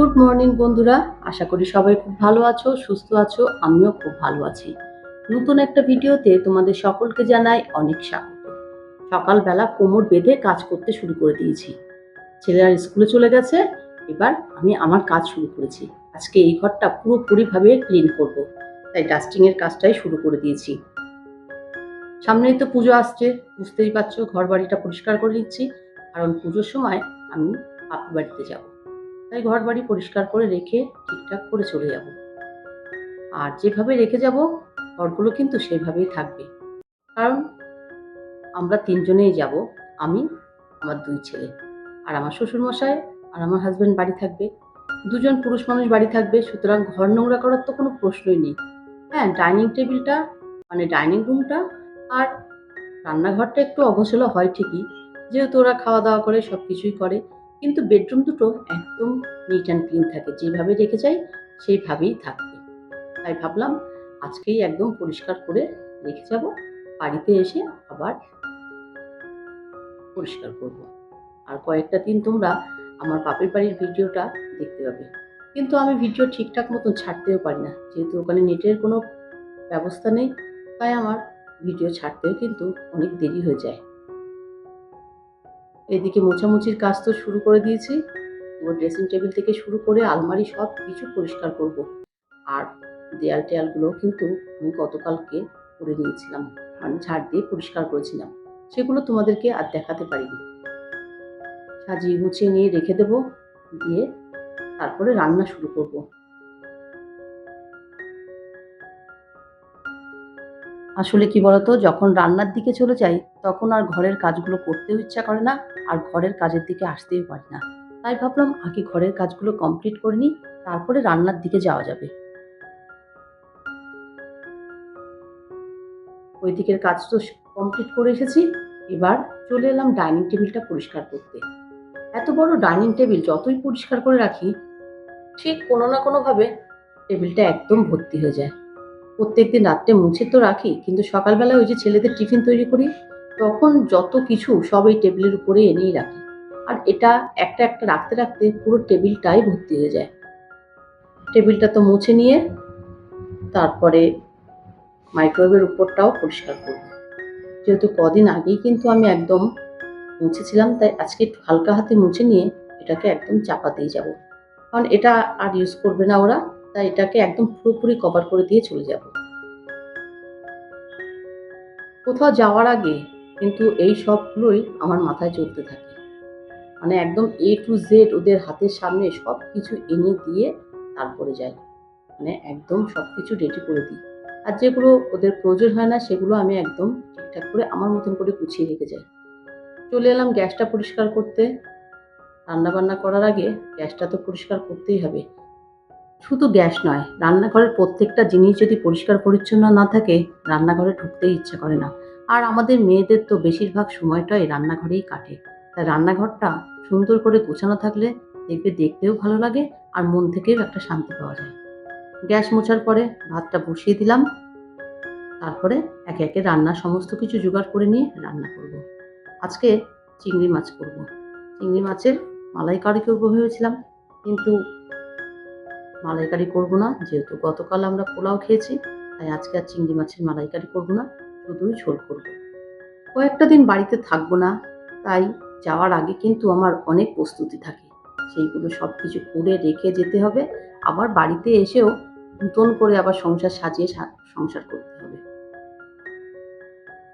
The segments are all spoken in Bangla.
গুড মর্নিং বন্ধুরা। আশা করি সবাই খুব ভালো আছো, সুস্থ আছো, আমিও খুব ভালো আছি। নতুন একটা ভিডিওতে তোমাদের সকলকে জানাই অনেক স্বাগত। সকালবেলা কোমর বেঁধে কাজ করতে শুরু করে দিয়েছি। ছেলেরা স্কুলে চলে গেছে, এবার আমি আমার কাজ শুরু করেছি। আজকে এই ঘরটা পুরোপুরিভাবে ক্লিন করব। তাই ডাস্টিংয়ের কাজটাই শুরু করে দিয়েছি। সামনেই তো পুজো আসছে, বুঝতেই পারছ ঘর বাড়িটা পরিষ্কার করে নিচ্ছি। কারণ পুজোর সময় আমি বাপের বাড়িতে যাব। তাই ঘর বাড়ি পরিষ্কার করে রেখে ঠিকঠাক করে চলে যাব। আর যেভাবে রেখে যাব, ঘরগুলো কিন্তু সেভাবেই থাকবে। কারণ আমরা তিনজনেই যাব, আমি, আমার দুই ছেলে। আর আমার শ্বশুরমশাই আর আমার হাজব্যান্ড বাড়ি থাকবে। দুজন পুরুষ মানুষ বাড়ি থাকবে, সুতরাং ঘর নোংরা করার তো কোনো প্রশ্নই নেই। হ্যাঁ ডাইনিং টেবিলটা মানে ডাইনিং রুমটা আর রান্নাঘরটা একটু অগোছালো হয় ঠিকই। যেহেতু ওরা খাওয়া দাওয়া করে সব কিছুই করে কিন্তু বেডরুম দুটো একদম নিট অ্যান্ড ক্লিন থাকে। যেভাবে রেখে যাই, সেইভাবেই থাকবে। তাই ভাবলাম আজকেই একদম পরিষ্কার করে রেখে যাব। বাড়িতে এসে আবার পরিষ্কার করব। আর কয়েকটা দিন তোমরা আমার বাপের বাড়ির ভিডিওটা দেখতে পাবে। কিন্তু আমি ভিডিও ঠিকঠাক মতন ছাড়তেও পারি না। যেহেতু ওখানে নেটের কোনো ব্যবস্থা নেই, তাই আমার ভিডিও ছাড়তেও কিন্তু অনেক দেরি হয়ে যায়। এদিকে মোছামুছির কাজ তো শুরু করে দিয়েছি। পুরো ড্রেসিং টেবিল থেকে শুরু করে আলমারি সব কিছু পরিষ্কার করব। আর দেয়াল টেয়ালগুলো কিন্তু আমি গতকালকে করে নিয়েছিলাম। মানে ঝাড় দিয়ে পরিষ্কার করেছিলাম। সেগুলো তোমাদেরকে আর দেখাতে পারিনি। সাজিয়ে গুছিয়ে নিয়ে রেখে দেব। দিয়ে তারপরে রান্না শুরু করব। আসলে কি বলতো, যখন রান্নার দিকে চলে যাই, তখন আর ঘরের কাজগুলো করতেও ইচ্ছা করে না। আর ঘরের কাজের দিকে আসতেই পারি না। তাই ভাবলাম, আগে ঘরের কাজগুলো কমপ্লিট করে নিই, তারপরে রান্নার দিকে যাওয়া যাবে। ওই দিকের কাজ তো কমপ্লিট করে এসেছি। এবার চলে এলাম ডাইনিং টেবিলটা পরিষ্কার করতে। এত বড় ডাইনিং টেবিল যতই পরিষ্কার করে রাখি, ঠিক কোনো না কোনোভাবে টেবিলটা একদম ভর্তি হয়ে যায়। প্রত্যেকদিন রাত্রে মুছে তো রাখি, কিন্তু সকালবেলা ওই যে ছেলেদের টিফিন তৈরি করি তখন যত কিছু সব এই টেবিলের উপরে এনেই রাখি। আর এটা একটা একটা রাখতে রাখতে পুরো টেবিলটাই ভর্তি হয়ে যায়। টেবিলটা তো মুছে নিয়ে তারপরে মাইক্রোওয়েভের উপরটাও পরিষ্কার করব। যেহেতু কদিন আগেই কিন্তু আমি একদম মুছেছিলাম, তাই আজকে একটু হালকা হাতে মুছে নিয়ে এটাকে একদম চাপা দিয়ে যাব। কারণ এটা আর ইউজ করবে না ওরা, তাই এটাকে একদম পুরোপুরি কভার করে দিয়ে চলে যাব। কোথাও যাওয়ার আগে কিন্তু এই সবগুলোই আমার মাথায় চলতে থাকে। মানে একদম এ টু জেড ওদের হাতের সামনে সব কিছু এনে দিয়ে তারপরে যাই। মানে একদম সব কিছু রেডি করে দিই। আর যেগুলো ওদের প্রয়োজন হয় না, সেগুলো আমি একদম ঠিকঠাক করে আমার মতন করে গুছিয়ে রেখে যাই। চলে এলাম গ্যাসটা পরিষ্কার করতে। রান্না বান্না করার আগে গ্যাসটা তো পরিষ্কার করতেই হবে। শুধু গ্যাস নয়, রান্নাঘরের প্রত্যেকটা জিনিস যদি পরিষ্কার পরিচ্ছন্ন না থাকে, রান্নাঘরে ঢুকতেই ইচ্ছা করে না। আর আমাদের মেয়েদের তো বেশিরভাগ সময়টাই রান্নাঘরেই কাটে। তাই রান্নাঘরটা সুন্দর করে গোছানো থাকলে দেখবে দেখতেও ভালো লাগে আর মন থেকেও একটা শান্তি পাওয়া যায়। গ্যাস মোছার পরে ভাতটা বসিয়ে দিলাম। তারপরে একে একে রান্নার সমস্ত কিছু জোগাড় করে নিয়ে রান্না করব। আজকে চিংড়ি মাছ করব। চিংড়ি মাছের মালাইকারি করব ভেবেছিলাম, কিন্তু মালাইকারি করব না। যেহেতু গতকাল আমরা পোলাও খেয়েছি, তাই আজকে আর চিংড়ি মাছের মালাইকারি করব না। শুধুই ঝোল করব। কয়েকটা দিন বাড়িতে থাকব না, তাই যাওয়ার আগে কিন্তু আমার অনেক প্রস্তুতি থাকে। সেইগুলো সব কিছু করে রেখে যেতে হবে। আবার বাড়িতে এসেও নতুন করে আবার সংসার সাজিয়ে সংসার করতে হবে।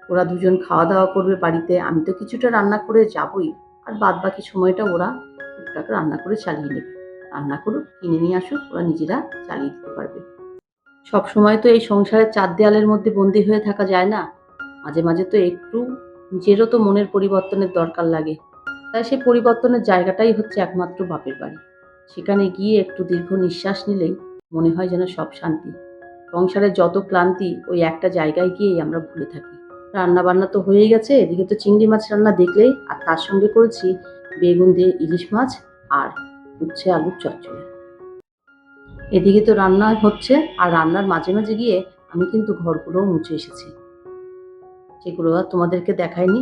ওরা দুজন খাওয়া দাওয়া করবে বাড়িতে, আমি তো কিছুটা রান্না করে যাবই। আর বাদ বাকি সময়টা ওরা টুকটাক রান্না করে চালিয়ে নেবে। রান্না করুক, কিনে নিয়ে আসুক, ওরা নিজেরা চালিয়ে দিতে পারবে। সব সময় তো এই সংসারের চার দেয়ালের মধ্যে বন্দি হয়ে থাকা যায় না। মাঝে মাঝে তো একটু নিজেরও তো মনের পরিবর্তনের দরকার লাগে। তাই সে পরিবর্তনের জায়গাটাই হচ্ছে একমাত্র বাপের বাড়ি। সেখানে গিয়ে একটু দীর্ঘ নিঃশ্বাস নিলেই মনে হয় যেন সব শান্তি। সংসারের যত ক্লান্তি, ওই একটা জায়গায় গিয়েই আমরা ভুলে থাকি। রান্না বান্না তো হয়েই গেছে, এদিকে তো চিংড়ি মাছ রান্না দেখলেই, আর তার সঙ্গে করেছি বেগুন দিয়ে ইলিশ মাছ আর উচ্ছে আলুর চচ্চড়ি। এদিকে তো রান্না হচ্ছে, আর রান্নার মাঝে মাঝে গিয়ে আমি কিন্তু ঘরগুলোও মুছে এসেছি। যেগুলো আর তোমাদেরকে দেখায়নি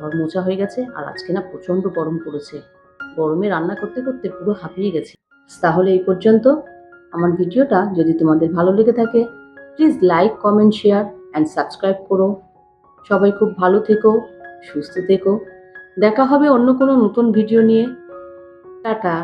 ঘর মোছা হয়ে গেছে আর আজকে না প্রচণ্ড গরম পড়েছে। গরমে রান্না করতে করতে পুরো হাঁপিয়ে গেছে। তাহলে এই পর্যন্ত। আমার ভিডিওটা যদি তোমাদের ভালো লেগে থাকে please like comment share and subscribe করো। সবাই খুব ভালো থেকো, সুস্থ থেকো। দেখা হবে অন্য কোনো নতুন ভিডিও নিয়ে। টাটা।